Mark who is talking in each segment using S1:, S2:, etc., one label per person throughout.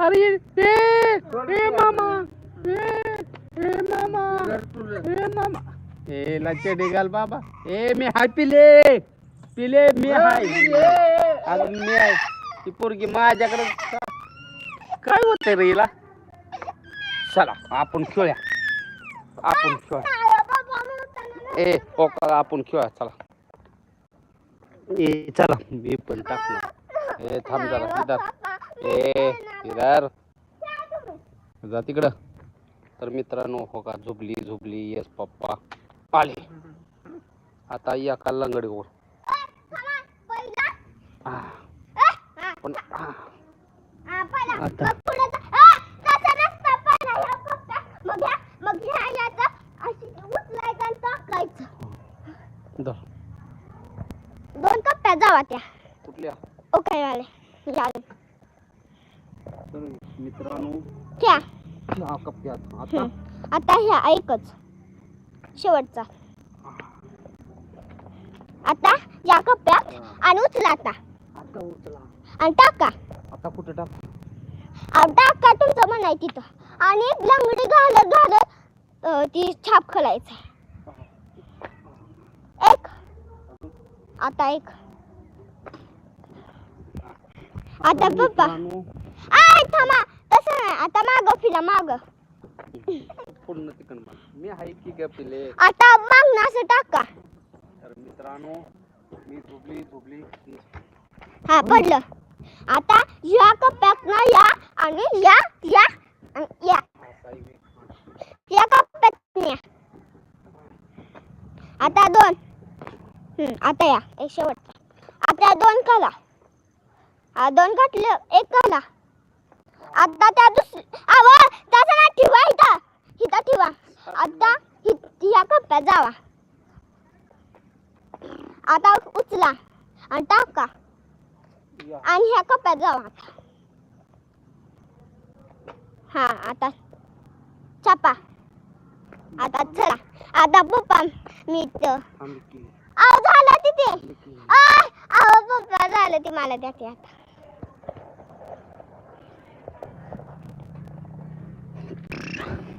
S1: अरे ए ए मामा. ए ए मामा. ए मामा. ए लच्चे निघाल बाबा. ए मी हाय पिले. पिले मी हाय. अगं मी आहे ती पोरगी माझ्याकडे काय होतंय रे हिला? चला आपण खेळूया. आपण खेळूया. ए पोका आपण खेळूया. चला. ए चला. मी पण टाकणार. ए थांब जरा सिद्धार्थ ए इधर जा तिकडं. तर मित्रांनो हो का झुबली झुबली येस पप्पा. आले. आता या का लंगडीवर. पण आता.
S2: दोन कप्प्यात जावा त्या.
S1: कुठल्या?
S2: ओके वाले. झाले
S1: तर मित्रांनो
S2: त्या
S1: हा कप्प्यात आता.
S2: आता ह्या ऐकच. शेवटचा. आता या कप्प्यात आणि उचला आता.
S1: आता उचला.
S2: आणि टाका.
S1: आता कुठे टाक?
S2: टाका तुमचं म्हणाय तिथं. आणि लंगडी घालत घालत ती छाप खोलायचं. एक. आता एक. आता पप्पा. थांबा. तसं नाही. आता माग फिरा माग.
S1: पूर्ण तिकडं मार. मी आहे की ग पिले
S2: आता मागणं असं टाका.
S1: तर मित्रांनो मी झुबली झुबली
S2: हा पडलं. आता या कप्प्यात ना या आणि या या आणि या. या कप्प्यात या. आता दोन. आता या. एक शेवटचा. आता दोन करा. हा दोन घातलं एक करा आता त्या दुसरी आव तसं ना ठेवा इथं. इथं ठेवा. आता हि- या कप्प्यात जावा. आता उचला आणि टाका. आणि ह्या कप्प्यात जावा आता. हा आता छापा. आता चला. आता पप्पा मी झालं तिथे. पप्पा झालं ते मला द्या ते आता.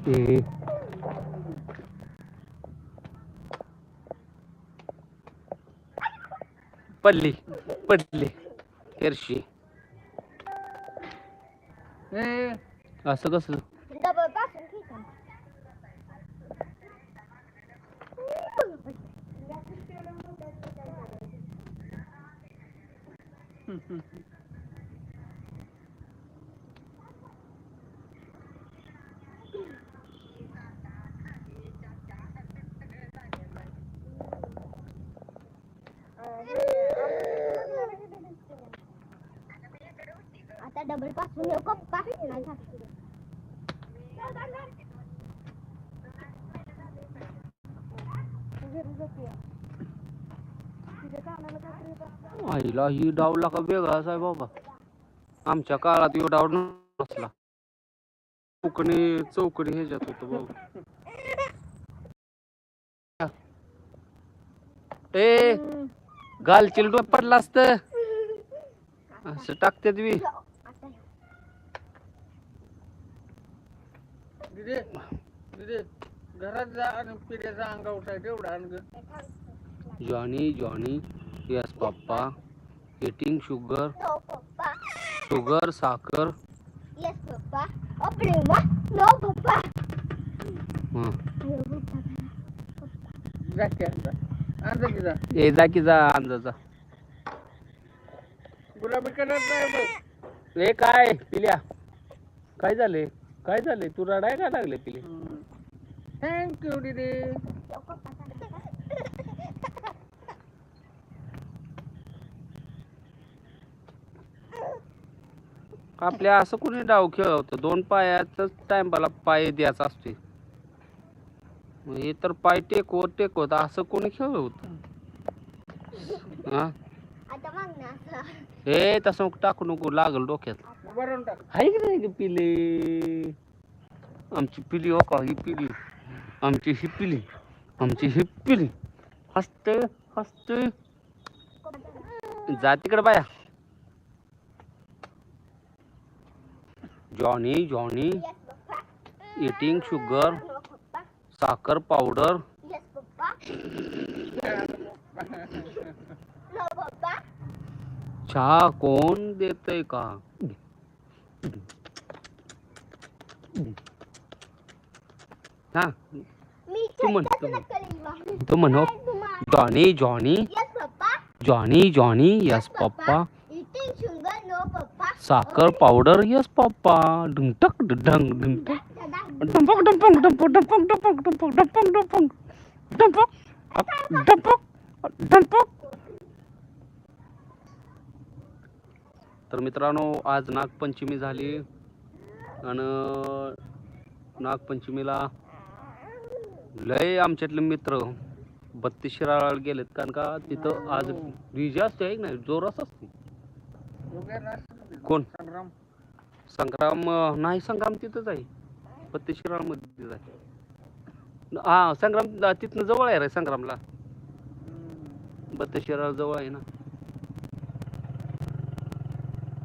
S1: ए. पडली पडली हेरशी असं कसं
S2: डबल पासून ठीक आहे. आता डबलपासून येऊ पप्पा नाही झालं.
S1: आईला ही डावला का वेगळाच आहे बाबा. आमच्या काळात यो डाव नसला. चौकणी चौकणी ह्याच्यात होत बाबा. ए घालचिल डोक पडला असत. असं टाकते बी.
S3: दिदे दिदे. घरात जा आणि पिढ्याचा अंगा उठाय तेवढा आणि
S1: Johnny Johnny yes papa eating sugar sugar साखर.
S2: Yes papa. ओपनिंग वा. No papa.
S1: हं.
S2: अयो पप्पा
S3: जा की आता. अंदा की जा.
S1: ए जा की जा अंदाजा
S3: गुलाबी करत नाही बघ.
S1: ए काय पिल्या? काय झाले? काय झाले? तू रडाय काय लागले पिले?
S3: थँक्यू दिदी
S1: आपल्या असं कोणी डाव खेळवतं? दोन पायाच टाइमला पाय द्यायचा असतोय. मग हे तर पाय टेकवत टेकवत असं कोणी खेळवत? हा? हे तसं टाकू नको लागल डोक्यात. हाय की नाही पिले? आमची पिली हो का ही पिली. आमची हिप्पिली आमची हिप्पिली हस्त हस्त जा तिकडे बाया. Johnny Johnny. इटिंग शुगर साखर पावडर चहा कोण देतय का? हा. तू म्हण, तू म्हण. Johnny Johnny.
S2: Papa.
S1: Johnny Johnny yes papa. साखर पावडर यस पप्पा. ढंग ढंग ढंग डंपक डंपक डंपक डंपक डंपक डंपक डंपक डंपक डंपक डंपक डंपक तर मित्रांनो आज नागपंचमी झाली. आणि नागपंचमीला लय आमच्यातले मित्र बत्तीस शिराळा गेलेत कारण का तिथं आज डीजे असते आहे नाही जोरास असते. कोण?
S3: संग्राम
S1: संग्राम नाही संग्राम तिथंच आहे. बत्तीस शिराळमध्ये आहे. हा संग्राम तिथनं जवळ आहे रे संग्रामला. बत्तीस शिराळ जवळ आहे ना.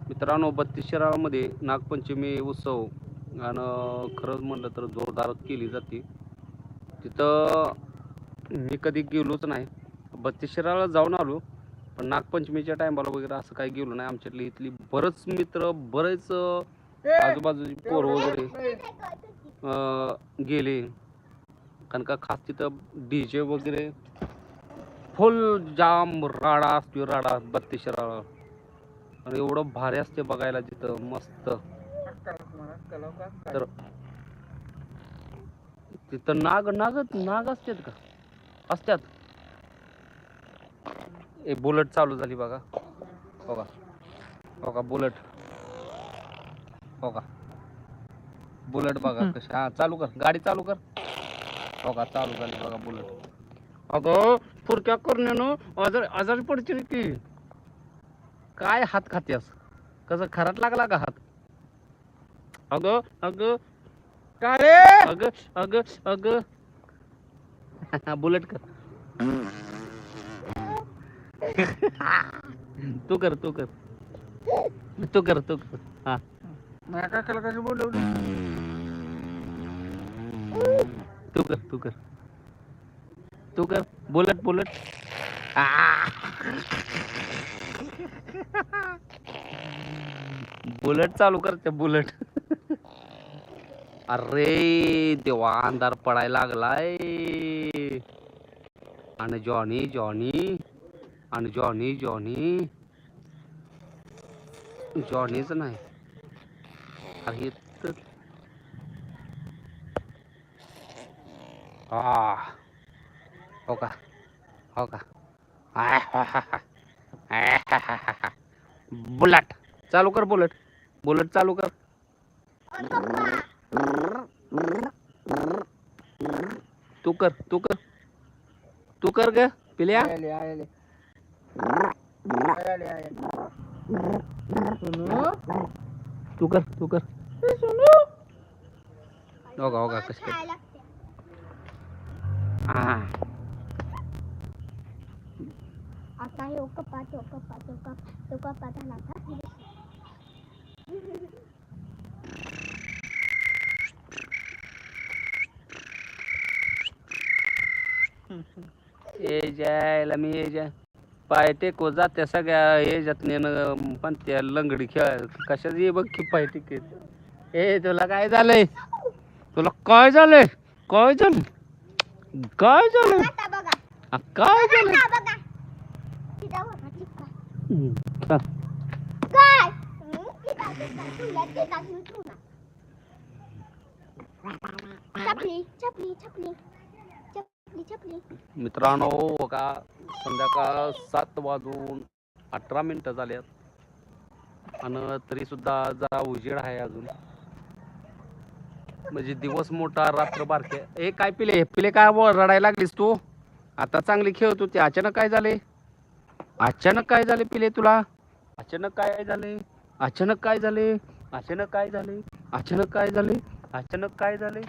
S1: मित्रांनो बत्तीस शिराळामध्ये नागपंचमी उत्सव आणि खरंच म्हणलं तर जोरदार केली जाते. तिथं मी कधी गेलोच नाही. बत्तीस शिराळा जाऊन आलो पण नागपंचमीच्या टायमाला वगैरे असं काही गेलो नाही. आमच्यातली इथली बरंच मित्र बरेच आजूबाजूची पोर वगैरे गेले. कारण का खास तिथं डी जे वगैरे फुल जाम राडा असतो राडा बत्तीस राडा आणि एवढं भारी असते बघायला तिथं मस्त. तर तिथं नाग नाग नाग असतात का? असतात. ए बुलेट चालू झाली बघा. हो का हो का बुलेट. हो का बुलेट बघा कशी. हा चालू कर. गाडी चालू कर. हो का चालू झाली बघा बुलेट. अगं फुरक्या करण्यानं आजार आजारी पडतील की. काय हात खात्यास? कसं खराट लागला का हात? अगं अगं
S3: काय रे?
S1: अगं अगं अगं. बुलेट कर. तू कर तू कर. तू कर तू कर. हा.
S3: काय केलं कसं बोलवलं
S1: तू कर तू कर. तू कर. Bullet bullet. बुलेट चालू कर ते बुलेट. अरे देवा अंधार पडायला लागलाय. आणि जॉनी जॉनी आणि जॉनी जॉनी. जॉनीच नाही. अरे हो का? हो का? बुलट हा, हा, हा. हा, हा, हा, हा. बुलेट. चालू कर बुलट. बुलट चालू कर. tuker tuker tuker ke? Pilih ya? Tuker
S2: tuker oga oga kesket ah. Tayo ka pa, tayo ka pa,
S1: tayo हेज्या मी हेज्या पायटे को जात्या सगळ्या ह्याच्यात नेणं पण त्या लंगडी खेळ कशाच ये बघ की पायटे खेळ. ए तुला काय झालंय? तुला काय झालंय? काय झालं? काय झालं? काय झालं?
S2: काय?
S1: मित्रांनो बघा संध्याकाळ सात वाजून अठरा मिनिटं झाल्यात आणि तरी सुद्धा जरा उजेड आहे अजून. म्हणजे दिवस मोठा रात्र बारके. ए काय पिले? हे पिले काय रडायला लागलीस तू? आता चांगली खेळत होती. अचानक काय झाले? अचानक काय झाले पिले तुला? अचानक काय झाले? अचानक काय झाले? अचानक काय झाले? अचानक काय झाले? अचानक काय झाले?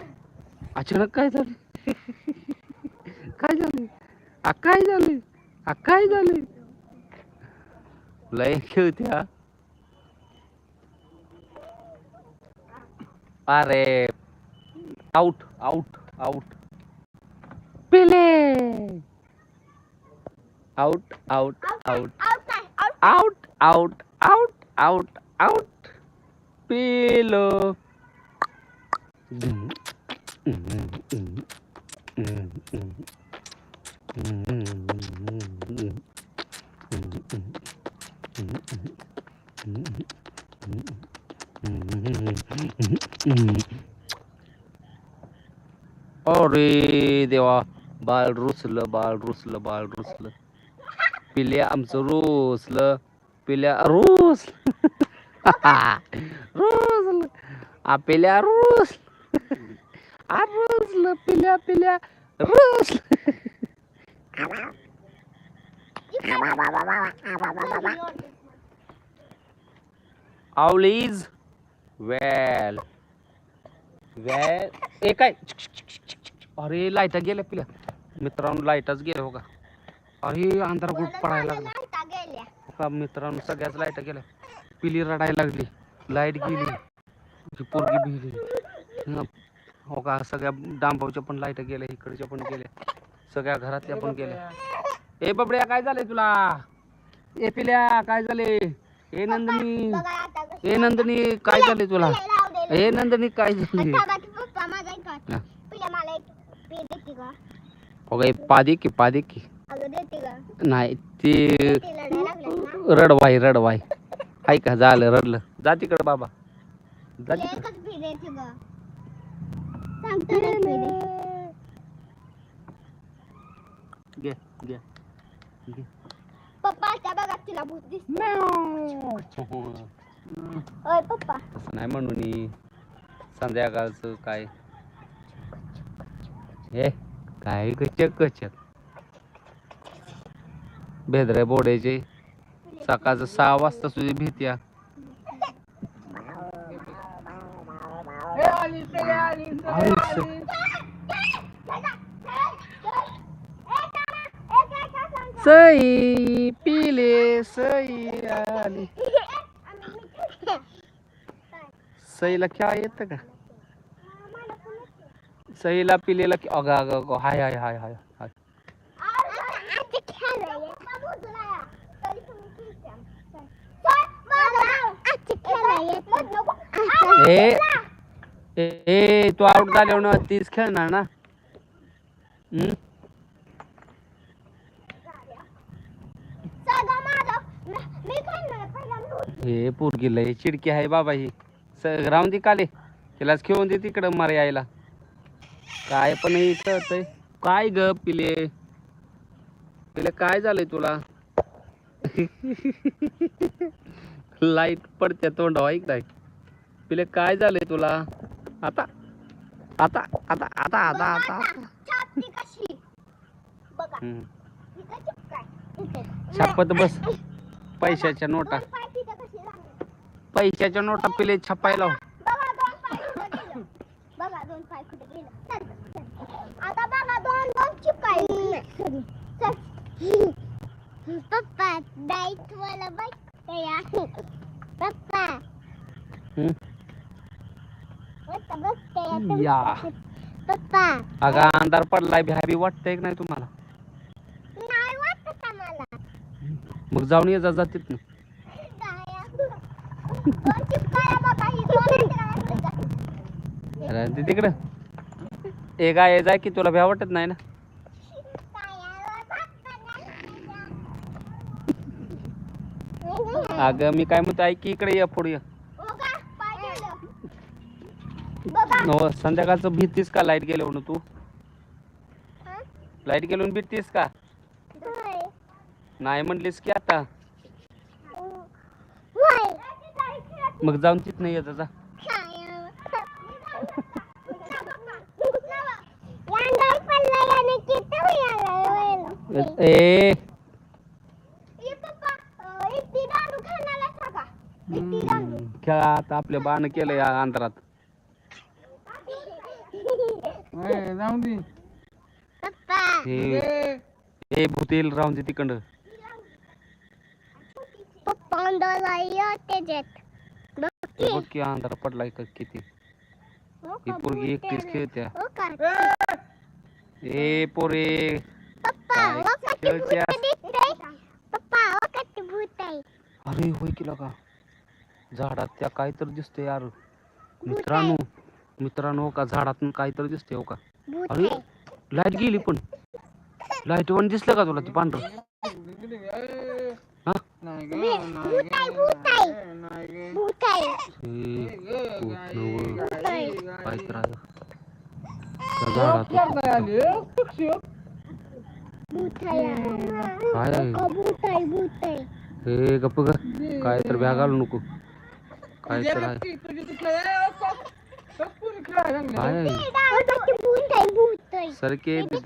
S1: अचानक काय झाले? काय झाले आ काय झाले लय खेळते हा अरे आउट आउट आउट पिले आउट आउट आउट
S2: आउट नाही out
S1: out out out out out पिलो अरे देवा बाळ रुसलं बाळ रुसलं बाळ रुसलं पिल्या आमचं रुसलं पिल्या रुस रुसलं आ पिल्या रुस आ रुसलं पिल्या पिल्या रुस आवलीज. वेल. वेल. ए काय? अरे लाईटा गेल्या पिल्या. मित्रांनो लाईटच गेल्या हो का अरे अंधार खूप पडायला लागला. का मित्रांनो सगळ्याच लाइट गेल्या. पिली रडायला लागली. लाइट गेली. पोरगी भिली हं. हो का सगळ्या डांबावच्या पण लाइट गेल्या इकडच्या पण गेल्या. सगळ्या घरातल्या पण गेल्या ए बबड्या काय झालंय तुला? ए पिल्या काय झाले? ए नंदिनी ए नंदिनी काय झाले तुला? ए नंदिनी काय झाले?
S2: ऐका
S1: हा.
S2: का?
S1: पादी की पादी नाही ती रडवाई रडवाई ऐका झालं रडलं. जा तिकडं बाबा. जा तिकडं
S2: एकच पे द्यायची का सांगतो ना पे दे
S1: घे घे. घे
S2: पप्पा आता बघा तुला भूत दिसत
S1: तसं
S2: ओय पप्पा
S1: नाही म्हणून संध्याकाळचं काय? हे काय गचक गचक बेदरे बोडायचे सकाळचं सहा वाजता सुद्धा भीत्या
S3: हे आली पिले आली पिले आली
S1: सई पिले सई आली. सईला क्या येतं का? सईला पिलेला की अगं अगं अगं हाय हाय हाय हाय हाय. ए ए ए, तू आउट झाल्यावर तीच खेळणार ना? हे पोरगी लय चिडकी आहे बाबा ही. स राहून दे काले. तिलाच खेळून दे तिकडं मारे यायला. काय पण हे कळतंय. काय ग पिले? पिले काय झालंय तुला? लाइट पडते तोंडावा ऐकताय पिले काय झालंय तुला? आता आता आता आता आता आता हम्म. छापत बस. पैशाच्या नोटा. पैशाच्या नोटा पिले छापायला
S2: पप्पा डाईट वाला पप्पा.
S1: या.
S2: पप्पा.
S1: अगा अंधार पडलाय भ्याबी वाटतंय की नाही तुम्हाला
S2: नाही वाटत आम्हाला
S1: मग जाऊन ये जा जातीत ना
S2: दोन
S1: तिकडं. ए गाय जाय की तुला भ्या वाटत नाही ना? अगं मी काय म्हणतो ऐक की इकडे ये पुढे ये. हो संध्याकाळचं भीतीस का लाइट गेले म्हणून तू? लाइट गेलो भीतीस का? नाही म्हणलीस की आता. मग जाऊन तिथनं येत जा ए. हम्म, खेळा आता आपल्या बाण केलं या अंतरात
S3: ए, जाऊन दे.
S1: हे
S3: ए,
S1: ए भूतेल राहून दे तिकडं.
S2: त्याच्यात
S1: हे बघ की अंधार पडलाय का किती.
S2: हो
S1: ही पोरगी एकटीच. खेळत्या.
S2: हो?
S1: ए पोरे.
S2: हो हो
S1: अरे होय की का झाडात त्या काय तर दिसतंय यार. मित्रांनो मित्रांनो हो का झाडातून काय तर दिसतंय हो का? अरे लाइट गेली पण. लाइट वन दिसलं का तुला ते पांढरं?
S2: सर के
S1: तो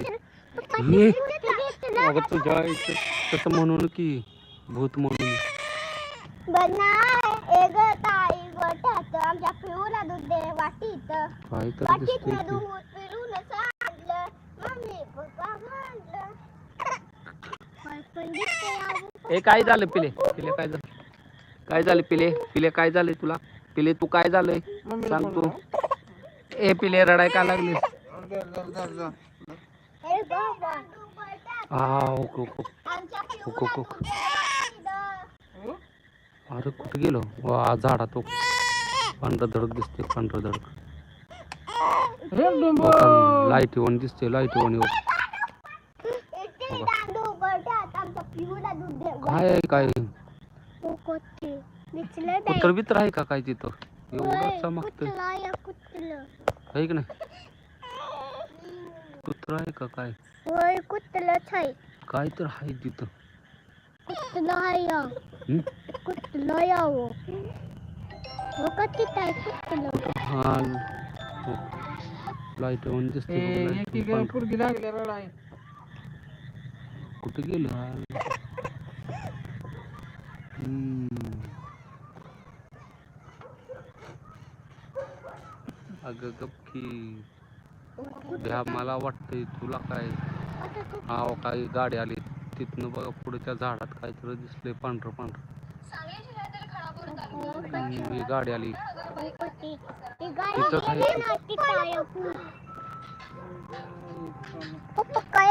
S1: भूताई काय
S2: की भूत
S1: म्हणून.
S2: बनाय एक ताई गोठ्यात आमच्या पिऊला दूध दे वाटीत.
S1: काय तर
S2: वाटीत
S1: दिसतंय की
S2: दूध पिऊन सांडलं मम्मी पप्पा म्हणलं. काय पण दिसतंय अजून.
S1: ए काय झालं पिले? पिले काय झालं? काय झालं पिले? पिले काय झालंय तुला? पिले तू काय झालंय? सांग तू. ए पिले रडाय का लागली
S2: हे बाबा.
S1: हा ओके ओके
S2: आमच्या पिऊला. दूध दे वाटीत.
S1: अरे कुठं गेलो? वा झाडा तो. पांढरं धडक दिसते पांढरं धडक लाइट वन दिसते
S2: लाइट दूध दे
S1: काय आहे काय कुत्र बित्र आहे का काय तिथं? एवढं
S2: कुठलं
S1: आहे की नाही? कुत्र आहे का काय?
S2: आहे.
S1: काय तर आहे तिथं.
S2: कुठलं आहे या
S1: हं?
S2: कुठलं यावं हो कुठलं
S1: लाइट दिसते.
S3: पुरगी लागली
S1: कुठं गेलं. अगं गपकी मला वाटतंय तुला काय हा काय गाडी आली तिथनं बघा पुढे त्या झाडात काहीतरी दिसलंय पांढरं पांढरं. ही गाडी आली.
S2: तिथं आपण. पप्पा काय